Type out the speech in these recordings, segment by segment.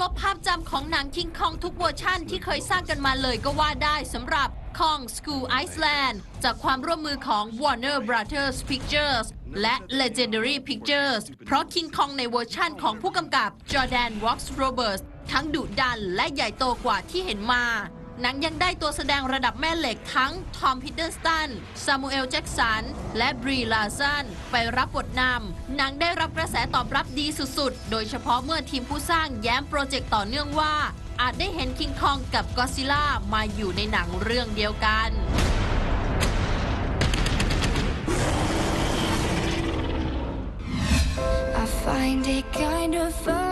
ลบภาพจำของหนังคิงคองทุกเวอร์ชั่นที่เคยสร้างกันมาเลยก็ว่าได้สำหรับ Kong School Island จากความร่วมมือของ Warner Brothers Pictures และ Legendary Pictures เพราะ King Kong ในเวอร์ชั่นของผู้กำกับ Jordan Vox Roberts ทั้งดุดันและใหญ่โตกว่าที่เห็นมา หนังยังได้ตัวแสดงระดับแม่เหล็กทั้งทอมพิดเดิลสตัน ซามูเอลแจ็กสัน และบรีลาซัน ไปรับบทนำหนังได้รับกระแสตอบรับดีสุดๆ โดยเฉพาะเมื่อทีมผู้สร้างแย้มโปรเจกต์ต่อเนื่องว่า อาจได้เห็นคิงคองกับก็ซิล่ามาอยู่ในหนังเรื่องเดียวกัน I find it kind of fun.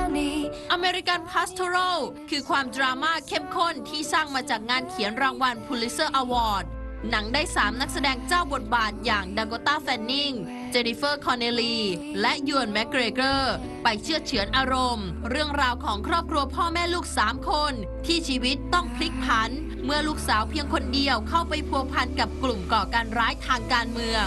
อเมริกันพาส t o r a l คือความดราม่าเข้มข้นที่สร้างมาจากงานเขียนรางวัล Pulitzer Award หนังได้ 3 นักแสดงเจ้าบทบาทอย่างดากตาแฟนนิง เจนิเฟอร์คอนเนลีและยวนแมกเกรเกอร์ ไปเชื่อเฉือนอารมณ์ เรื่องราวของครอบครัวพ่อแม่ลูก 3 คน ที่ชีวิตต้องพลิกผัน เมื่อลูกสาวเพียงคนเดียวเข้าไปพัวพันกับกลุ่มก่อการร้ายทางการเมือง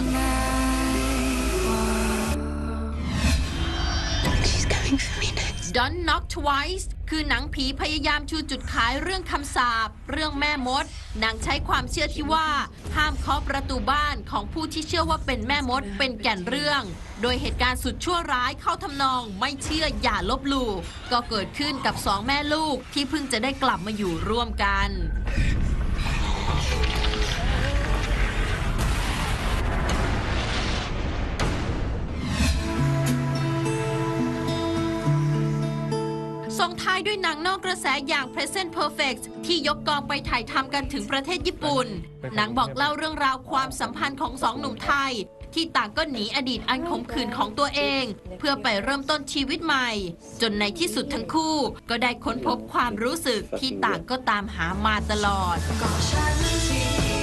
She's coming for me. Don't Knock Twice คือหนังผีพยายามชูจุดขายเรื่องคำสาปเรื่องแม่มด หนังใช้ความเชื่อที่ว่า ห้ามเคาะประตูบ้านของผู้ที่เชื่อว่าเป็นแม่มดเป็นแก่นเรื่อง โดยเหตุการณ์สุดชั่วร้ายเข้าทำนองไม่เชื่ออย่าลบหลู่ก็เกิดขึ้นกับสองแม่ลูกที่เพิ่งจะได้กลับมาอยู่ร่วมกัน ส่งท้ายด้วยหนังนอกกระแสอย่าง Present Perfect ที่ยกกองไปถ่ายทำกันถึงประเทศญี่ปุ่น หนังบอกเล่าเรื่องราวความสัมพันธ์ของสองหนุ่มไทย ที่ต่างก็หนีอดีตอันขมขื่นของตัวเอง เพื่อไปเริ่มต้นชีวิตใหม่ จนในที่สุดทั้งคู่ ก็ได้ค้นพบความรู้สึกที่ต่างก็ตามหามาตลอดก็ฉันที่